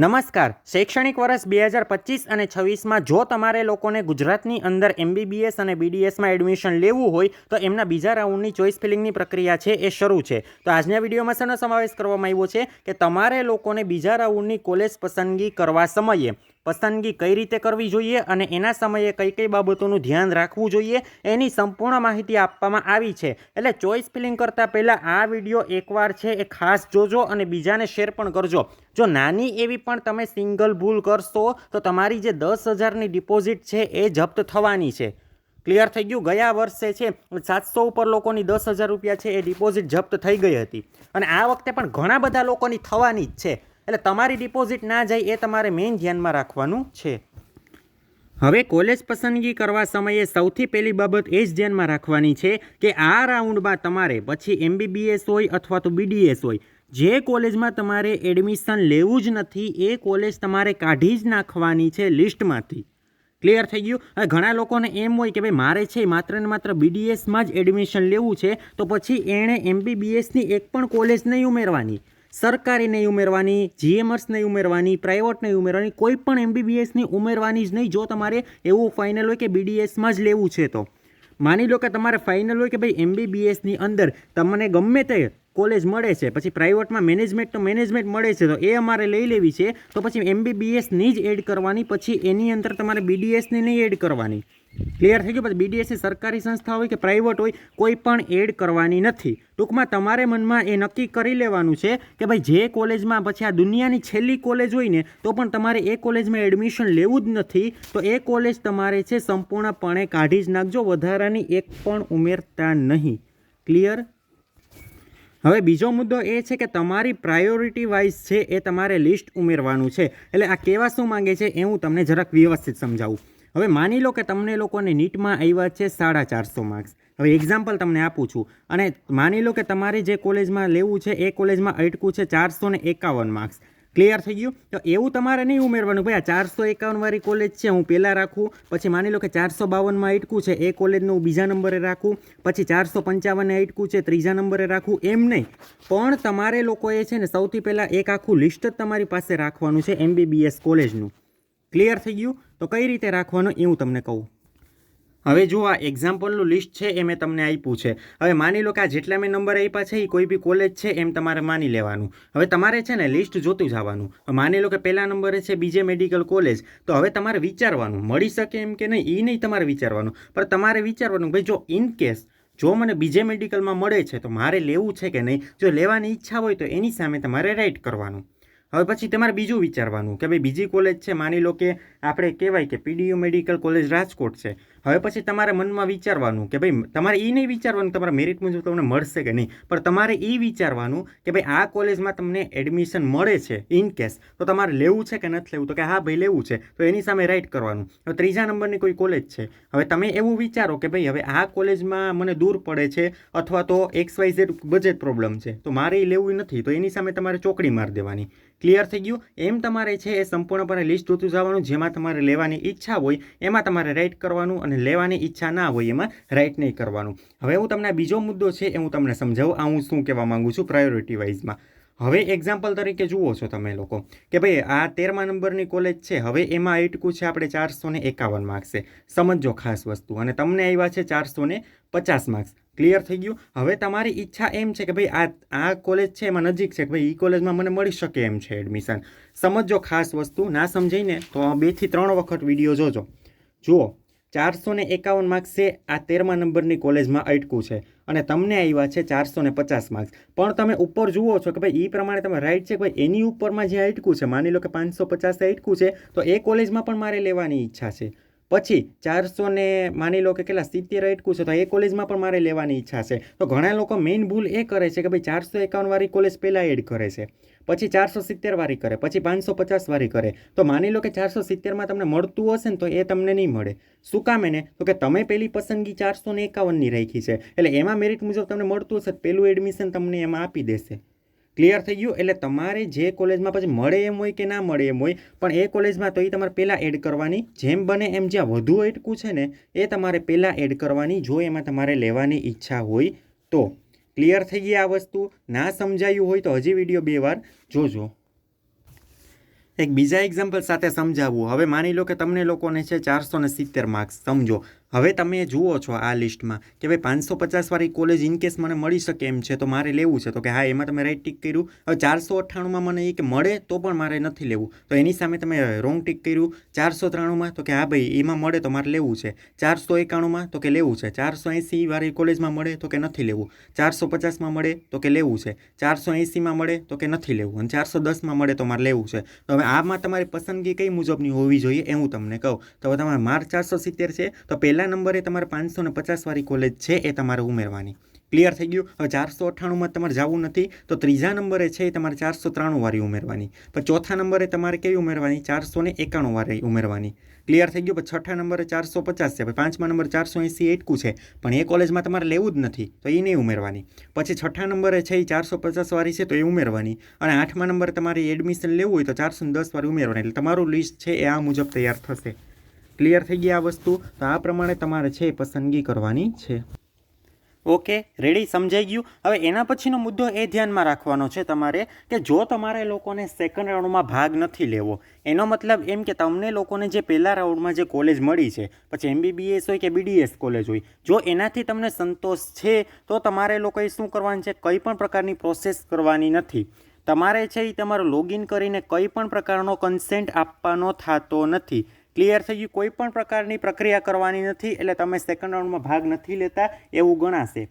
નમસ્કાર. શૈક્ષણિક વર્ષ બે હજાર પચીસ અને છવ્વીસમાં જો તમારે લોકોને ગુજરાતની અંદર એમબીબીએસ અને બીડીએસમાં એડમિશન લેવું હોય, તો એમના બીજા રાઉન્ડની ચોઇસ ફિલિંગની પ્રક્રિયા છે એ શરૂ છે. તો આજના વિડીયોમાં શેનો સમાવેશ કરવામાં આવ્યો છે કે તમારે લોકોને બીજા રાઉન્ડની કોલેજ પસંદગી કરવા સમયે પસંદગી કઈ રીતે કરવી જોઈએ અને એના સમયે કઈ કઈ બાબતોનું ધ્યાન રાખવું જોઈએ, એની સંપૂર્ણ માહિતી આપવામાં આવી છે. એટલે ચોઇસ ફિલિંગ કરતાં પહેલાં આ વીડિયો એકવાર છે એ ખાસ જોજો અને બીજાને શેર પણ કરજો. જો નાની એવી પણ તમે સિંગલ ભૂલ કરશો, તો તમારી જે દસ હજારની ડિપોઝિટ છે એ જપ્ત થવાની છે. ક્લિયર થઈ ગયું? ગયા વર્ષે છે સાતસો ઉપર લોકોની દસ હજાર રૂપિયા છે એ ડિપોઝિટ જપ્ત થઈ ગઈ હતી. અને આ વખતે પણ ઘણા બધા લોકોની થવાની જ છે. એટલે તમારી ડિપોઝિટ ના જાય એ તમારે મેઇન ધ્યાનમાં રાખવાનું છે. હવે કોલેજ પસંદગી કરવા સમયે સૌથી પહેલી બાબત એ જ ધ્યાનમાં રાખવાની છે કે આ રાઉન્ડમાં તમારે પછી એમબીબીએસ હોય અથવા તો બીડીએસ હોય, જે કોલેજમાં તમારે એડમિશન લેવું જ નથી, એ કોલેજ તમારે કાઢી જ નાખવાની છે લિસ્ટમાંથી ક્લિયર થઈ ગયું? હવે ઘણા લોકોને એમ હોય કે ભાઈ મારે છે માત્ર ને માત્ર બીડીએસમાં જ એડમિશન લેવું છે, તો પછી એણે એમબીબીએસની એક પણ કોલેજ નહીં ઉમેરવાની. સરકારી નહીં ઉમેરવાની જીએમર્સ નહીં ઉમેરવાની પ્રાઇવેટ નહીં ઉમેરવાની, કોઈ પણ એમબીબીએસની ઉમેરવાની જ નહીં, જો તમારે એવું ફાઇનલ હોય કે બીડીએસમાં જ લેવું છે તો. માની લો કે તમારે ફાઇનલ હોય કે ભાઈ એમબીબીએસની અંદર તમને ગમે તે કોલેજ મળે છે, પછી પ્રાઇવેટમાં મેનેજમેન્ટ તો મેનેજમેન્ટ મળે છે, તો એ અમારે લઈ લેવી છે, તો પછી એમબીબીએસની જ એડ કરવાની, પછી એની અંદર તમારે બીડીએસની નહીં એડ કરવાની. ક્લિયર થઈ ગયું? પછી બીડીએસસી સરકારી સંસ્થા હોય કે પ્રાઇવેટ હોય, કોઈ પણ એડ કરવાની નથી. ટૂંકમાં તમારે મનમાં એ નક્કી કરી લેવાનું છે કે ભાઈ જે કોલેજમાં પછી આ દુનિયાની છેલ્લી કોલેજ હોય ને, તો પણ તમારે એ કોલેજમાં એડમિશન લેવું જ નથી. તો એ કોલેજ તમારે છે સંપૂર્ણપણે કાઢી જ નાખજો, વધારાની એક પણ ઉમેરતા નહીં. ક્લિયર હવે બીજો મુદ્દો એ છે કે તમારી પ્રાયોરિટી વાઇઝ છે એ તમારે લિસ્ટ ઉમેરવાનું છે. એટલે આ કેવા શું માંગે છે એ હું તમને જરાક વ્યવસ્થિત સમજાવું. હવે માની લો કે તમને લોકોને નીટમાં આવ્યા છે સાડા ચારસો માર્ક્સ હવે એક્ઝામ્પલ તમને આપું છું. અને માની લો કે તમારે જે કોલેજમાં લેવું છે, એ કોલેજમાં અટકું છે ચારસો એકાવન માર્ક્સ ક્લિયર થઈ ગયું? તો એવું તમારે નહીં ઉમેરવાનું ભાઈ આ ચારસો એકાવનવાળી કોલેજ છે, હું પહેલાં રાખું, પછી માની લો કે ચારસો બાવનમાં અટકું છે, એ કોલેજનું હું બીજા નંબરે રાખું, પછી ચારસો પંચાવને અટકું છે, ત્રીજા નંબરે રાખું, એમ નહીં. પણ તમારે લોકોએ છે ને સૌથી પહેલાં એક આખું લિસ્ટ જ તમારી પાસે રાખવાનું છે, એમબીબીએસ કોલેજનું ક્લિયર થઈ ગયું? તો કઈ રીતે રાખવાનું એ હું તમને કહું. હવે જો આ એક્ઝામ્પલનું લિસ્ટ છે એ મેં તમને આપ્યું છે. હવે માની લો કે આ જેટલા મેં નંબર આપ્યા છે, એ કોઈ બી કોલેજ છે, એમ તમારે માની લેવાનું. હવે તમારે છે ને લિસ્ટ જોતું જવાનું માની લો કે પહેલા નંબરે છે બીજે મેડિકલ કોલેજ તો હવે તમારે વિચારવાનું, મળી શકે એમ કે નહીં એ નહીં તમારે વિચારવાનું. પણ તમારે વિચારવાનું ભાઈ જો ઇન કેસ જો મને બીજે મેડિકલમાં મળે છે, તો મારે લેવું છે કે નહીં? જો લેવાની ઈચ્છા હોય તો એની સામે તમારે રાઇટ કરવાનું. હવે પછી તમારે બીજું વિચારવાનું કે ભાઈ બીજી કોલેજ છે, માની લો કે આપણે કહેવાય કે પીડીયુ મેડિકલ કોલેજ રાજકોટ છે. હવે પછી તમારે મનમાં વિચારવાનું કે ભાઈ, તમારે એ નહીં વિચારવાનું તમારા મેરિટ મુજબ તમને મળશે કે નહીં. પણ તમારે એ વિચારવાનું કે ભાઈ, આ કોલેજમાં તમને એડમિશન મળે છે ઇન કેસ તો તમારે લેવું છે કે નથી લેવું? તો કે હા ભાઈ, લેવું છે. તો એની સામે રાઇટ કરવાનું. હવે ત્રીજા નંબરની કોઈ કોલેજ છે. હવે તમે એવું વિચારો કે ભાઈ, હવે આ કોલેજમાં મને દૂર પડે છે અથવા તો X Y Z budget problem છે, તો મારે એ લેવું નથી. તો એની સામે તમારે ચોકડી મારી દેવાની. ક્લિયર થઈ ગયું? એમ તમારે છે એ સંપૂર્ણપણે લિસ્ટ જોતું જવાનું, જેમાં તમારે લેવાની ઈચ્છા હોય, એમાં તમારે રાઇટ કરવાનું અને લેવાની ઈચ્છા ના હોય એમાં રાઇટ નહીં કરવાનું. હવે હું તમને બીજો મુદ્દો છે એ હું તમને સમજાવું. આ હું શું કહેવા માંગુ છું પ્રાયોરિટી વાઇઝમાં હવે એક્ઝામ્પલ તરીકે જુઓ છો તમે લોકો કે ભાઈ આ તેરમા નંબરની કોલેજ છે. હવે એમાં આઈટકું છે આપણે ચારસો ને એકાવન માર્ક્સ છે. સમજો ખાસ વસ્તુ. અને તમને આવ્યા છે ચારસો ને પચાસ માર્ક્સ ક્લિયર થઈ ગયું? હવે તમારી ઈચ્છા એમ છે કે ભાઈ આ આ કોલેજ છે એમાં નજીક છે કે ભાઈ એ કોલેજમાં મને મળી શકે એમ છે એડમિશન સમજો ખાસ વસ્તુ. ના સમજાઈને તો બેથી ત્રણ વખત વીડિયો જોજો. જુઓ. ચારસો ને એકાવન માર્ક્સ છે. આ તેરમા નંબરની કોલેજમાં અટકું છે. અને તમને આવ્યા છે ચારસો ને પચાસ માર્ક્સ પણ તમે ઉપર જુઓ છો કે ભાઈ એ પ્રમાણે તમે રાઈટ છે કે ભાઈ એની ઉપરમાં જે અટકું છે, માની લો કે પાંચસો પચાસ અટકું છે, તો એ કોલેજમાં પણ મારે લેવાની ઈચ્છા છે. પછી ચારસો ને માની લો કે કેટલા, સિત્તેર અટકું છે, તો એ કોલેજમાં પણ મારે લેવાની ઈચ્છા છે. તો ઘણા લોકો મેઇન ભૂલ એ કરે છે કે ભાઈ ચારસો એકાવનવાળી કોલેજ પહેલાં એડ કરે છે, પછી ચારસો સિત્તેર વાળી કરે, પછી પાંચસો પચાસ વાળી કરે. તો માની લો કે ચારસો સિત્તેરમાં તમને મળતું હશે ને તો એ તમને નહીં મળે. શું કામ એને? તો કે તમે પેલી પસંદગી ચારસો ને એકાવનની રાખી છે. એટલે એમાં મેરિટ મુજબ તમને મળતું હશે પહેલું એડમિશન તમને એમાં આપી દેશે. ક્લિયર થઈ ગયું. એટલે તમારે જે કોલેજમાં પછી મળે એમ હોય કે ના મળે એમ હોય, પણ એ કોલેજમાં તો એ તમારે પહેલાં એડ કરવાની જેમ બને એમ જ્યાં વધુ અટકું છે ને, એ તમારે પહેલાં એડ કરવાની જો એમાં તમારે લેવાની ઈચ્છા હોય તો. ક્લિયર થઈ ગઈ આ વસ્તુ? ના સમજાયું હોય તો હજી વીડિયો બે વાર જોજો. એક બીજા એક્ઝામ્પલ સાથે સમજાવવું હવે માની લો કે તમને લોકોને છે ચારસો ને સિત્તેર માર્ક્સ સમજો. હવે તમે જુઓ છો આ લિસ્ટમાં કે ભાઈ પાંચસો પચાસવાળી કોલેજ ઇનકેસ મને મળી શકે એમ છે, તો મારે લેવું છે. તો કે હા, એમાં તમે રાઈટ ટીક કર્યું. હવે ચારસો અઠ્ઠાણુંમાં મને એ કે મળે તો પણ મારે નથી લેવું. તો એની સામે તમે રોંગ ટીક કર્યું. ચારસો ત્રાણુંમાં તો કે હા ભાઈ, એમાં મળે તો મારે લેવું છે. ચારસો એકાણુંમાં તો કે લેવું છે. ચારસો એંસીવાળી કોલેજમાં મળે તો કે નથી લેવું. ચારસો પચાસમાં મળે તો કે લેવું છે. ચારસો એંસીમાં મળે તો કે નથી લેવું. અને ચારસો દસમાં મળે તો મારે લેવું છે. તો હવે આમાં તમારી પસંદગી કઈ મુજબની હોવી જોઈએ એ હું તમને કહું. તો હવે તમારે માર્ક ચારસો સિત્તેર છે. તો પહેલા નંબરે તમારે પાંચસો ને પચાસવાળી કોલેજ છે એ તમારે ઉમેરવાની. ક્લિયર થઈ ગયું? હવે ચારસો અઠ્ઠાણુંમાં તમારે જવું નથી, તો ત્રીજા નંબરે છે એ તમારે ચારસો ત્રાણુંવાળી ઉમેરવાની. પણ ચોથા નંબરે તમારે કેવી ઉમેરવાની? ચારસો ને એકાણું વાળી ઉમેરવાની. ક્લિયર થઈ ગયું? પછી છઠ્ઠા નંબરે ચારસો પચાસ છે. પાંચમા નંબર ચારસો એંસી એટકું છે. પણ એ કોલેજમાં તમારે લેવું જ નથી, તો એ નહીં ઉમેરવાની. પછી છઠ્ઠા નંબરે છે એ ચારસો પચાસવાળી છે, તો એ ઉમેરવાની. અને આઠમા નંબરે તમારે એડમિશન લેવું હોય તો ચારસો દસ વાર ઉમેરવાની. એટલે તમારું લિસ્ટ છે એ આ મુજબ તૈયાર થશે. ક્લિયર થઈ ગઈ આ વસ્તુ, તો આ પ્રમાણે તમારે છે એ પસંદગી કરવાની છે. ઓકે, રેડી, સમજાઈ ગયું? હવે એના પછીનો મુદ્દો એ ધ્યાનમાં રાખવાનો છે તમારે કે જો તમારે લોકોને સેકન્ડ રાઉન્ડમાં ભાગ નથી લેવો, એનો મતલબ એમ કે તમને લોકોને જે પહેલા રાઉન્ડમાં જે કોલેજ મળી છે, પછી એમબીબીએસ હોય કે બીડીએસ કોલેજ હોય, જો એનાથી તમને સંતોષ છે, તો તમારે લોકોએ શું કરવાનું છે? કંઈ પણ પ્રકારની પ્રોસેસ કરવાની નથી. તમારે છે એ તમારું લોગિન કરીને કંઈ પણ પ્રકારનો કન્સેન્ટ આપવાનો થતો નથી. ક્લિયર થઈ ગયું. કોઈ પણ પ્રકારની પ્રક્રિયા કરવાની નથી, એટલે તમે સેકન્ડ રાઉન્ડમાં ભાગ નથી લેતા, એવું ગણાશે.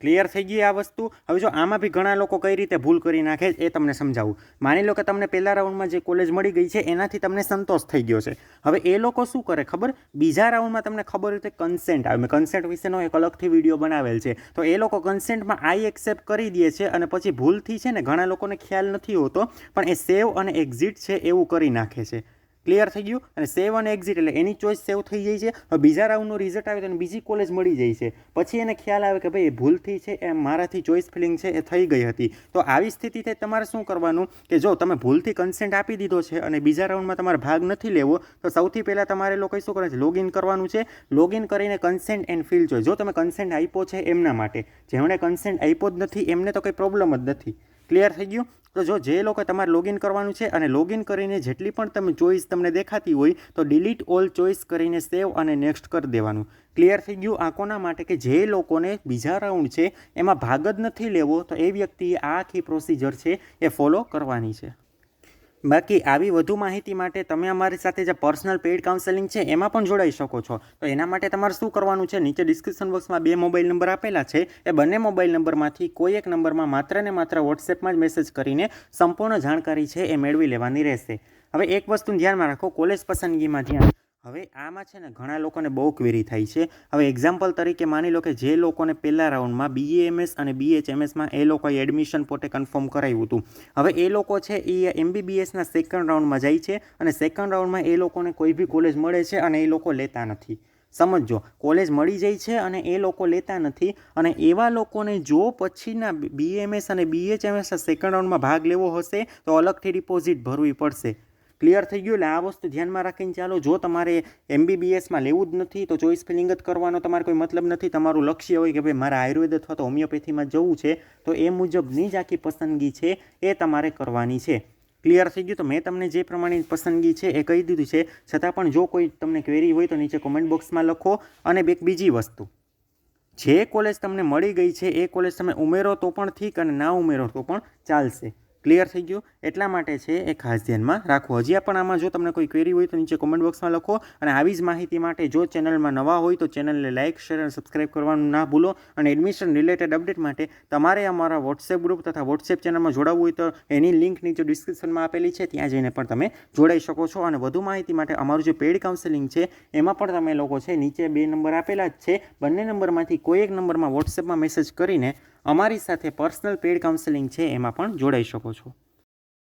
ક્લિયર થઈ ગઈ આ વસ્તુ. હવે જો આમાં બી ઘણા લોકો કઈ રીતે ભૂલ કરી નાખે એ તમને સમજાવું. માની લો કે તમને પહેલા રાઉન્ડમાં જે કોલેજ મળી ગઈ છે, એનાથી તમને સંતોષ થઈ ગયો છે. હવે એ લોકો શું કરે ખબર? બીજા રાઉન્ડમાં તમને ખબર હોય તો કન્સેન્ટ આવે. મેં કન્સેન્ટ વિશેનો એક અલગથી વીડિયો બનાવેલ છે. તો એ લોકો કન્સેન્ટમાં આઈ એક્સેપ્ટ કરી દે છે અને પછી ભૂલથી છે ને ઘણા લોકોને ખ્યાલ નથી હોતો, પણ એ સેવ અને એક્ઝિટ છે એવું કરી નાખે છે. ક્લિયર થઈ ગયું અને સેવ અને એક્ઝિટ એટલે એની ચોઈસ સેવ થઈ જાય છે. બીજા રાઉન્ડનું રિઝલ્ટ આવે તો એને બીજી કોલેજ મળી જાય છે. પછી એને ખ્યાલ આવે કે ભાઈ ભૂલથી છે, એ મારાથી ચોઈસ ફિલિંગ છે, એ થઈ ગઈ હતી. તો આવી સ્થિતિથી તમારે શું કરવાનું કે જો તમે ભૂલથી કન્સેન્ટ આપી દીધો છે અને બીજા રાઉન્ડમાં તમારે ભાગ નથી લેવો, તો સૌથી પહેલાં તમારે લોકોએ શું કરવાનું છે લોગિન કરવાનું છે. લોગિન કરીને કન્સેન્ટ એન્ડ ફિલ જોઈએ. જો તમે કન્સેન્ટ આપ્યો છે એમના માટે, જેમણે કન્સેન્ટ આપ્યો જ નથી, એમને તો કંઈ પ્રોબ્લેમ જ નથી. ક્લિયર થઈ ગયું? તો જો જે લોકો તમારે લોગિન કરવાનું છે અને લોગિન કરીને જેટલી પણ તમે ચોઈસ તમને દેખાતી હોય, તો ડિલીટ ઓલ ચોઈસ કરીને સેવ અને નેક્સ્ટ કરી દેવાનું. ક્લિયર થઈ ગયું આ કોના માટે કે જે લોકોને બીજા રાઉન્ડ છે, એમાં ભાગ જ નથી લેવો, તો એ વ્યક્તિએ આ આખી પ્રોસિજર છે એ ફોલો કરવાની છે. બાકી આવી વધુ માહિતી માટે તમે અમારી સાથે જે પર્સનલ પેઇડ કાઉન્સેલિંગ છે, એમાં પણ જોડાઈ શકો છો. તો એના માટે તમારે શું કરવાનું છે, નીચે ડિસ્ક્રિપ્શન બોક્સમાં બે મોબાઈલ નંબર આપેલા છે. એ બંને મોબાઈલ નંબરમાંથી કોઈ એક નંબરમાં માત્ર ને માત્ર વોટ્સએપમાં જ મેસેજ કરીને સંપૂર્ણ જાણકારી છે, એ મેળવી લેવાની રહેશે. હવે એક વસ્તુ ધ્યાનમાં રાખો કોલેજ પસંદગીમાં ધ્યાન. હવે આમાં છે ને ઘણા લોકોને બહુ ક્વેરી થાય છે. હવે એક્ઝામ્પલ તરીકે માની લો કે જે લોકોને પહેલા રાઉન્ડમાં બીએએમએસ અને બીએચએમએસમાં એ લોકોએ એડમિશન પોતે કન્ફર્મ કરાવ્યું હતું. હવે એ લોકો છે એ એમબીબીએસના સેકન્ડ રાઉન્ડમાં જાય છે અને સેકન્ડ રાઉન્ડમાં એ લોકોને કોઈ બી કોલેજ મળે છે અને એ લોકો લેતા નથી. સમજો કોલેજ મળી જાય છે અને એ લોકો લેતા નથી અને એવા લોકોને જો પછીના બીએમએસ અને બીએચએમએસ સેકન્ડ રાઉન્ડમાં ભાગ લેવો હશે તો અલગથી ડિપોઝિટ ભરવી પડશે. ક્લિયર થઈ ગયું? એટલે આ વસ્તુ ધ્યાનમાં રાખીને ચાલો. જો તમારે એમબીબીએસમાં લેવું જ નથી, તો ચોઈસ ફિલિંગ જ કરવાનો તમારે કોઈ મતલબ નથી. તમારું લક્ષ્ય હોય કે ભાઈ મારે આયુર્વેદ અથવા તો હોમિયોપેથીમાં જવું છે, તો એ મુજબની જ આખી પસંદગી છે એ તમારે કરવાની છે. ક્લિયર થઈ ગયું? તો મેં તમને જે પ્રમાણે પસંદગી છે એ કહી દીધું છે. છતાં પણ જો કોઈ તમને ક્વેરી હોય તો નીચે કોમેન્ટ બોક્સમાં લખો અને એક બીજી વસ્તુ. જે કોલેજ તમને મળી ગઈ છે, એ કોલેજ તમે ઉમેરો તો પણ ઠીક અને ના ઉમેરો તો પણ ચાલશે. ક્લિયર થઈ ગયું. એટલા માટે છે એ ખાસ ધ્યાનમાં રાખો. હજી પણ આમાં જો તમને કોઈ ક્વેરી હોય તો નીચે કોમેન્ટ બોક્સમાં લખો અને આવી જ માહિતી માટે જો ચેનલમાં નવા હોય તો ચેનલને લાઇક શેર અને સબસ્ક્રાઇબ કરવાનું ના ભૂલો અને એડમિશન રિલેટેડ અપડેટ માટે તમારે અમારા વોટ્સએપ ગ્રુપ તથા વોટ્સએપ ચેનલમાં જોડાવવું હોય તો એની લિંક નીચે ડિસ્ક્રિપ્શનમાં આપેલી છે. ત્યાં જઈને પણ તમે જોડાઈ શકો છો અને વધુ માહિતી માટે અમારું જે પેડ કાઉન્સેલિંગ છે એમાં પણ તમે લોકો છે નીચે બે નંબર આપેલા જ છે. બંને નંબરમાંથી કોઈ એક નંબરમાં વોટ્સએપમાં મેસેજ કરીને અમારી સાથે પર્સનલ પેડ કાઉન્સેલિંગ છે એમાં પણ જોડાઈ શકો છો.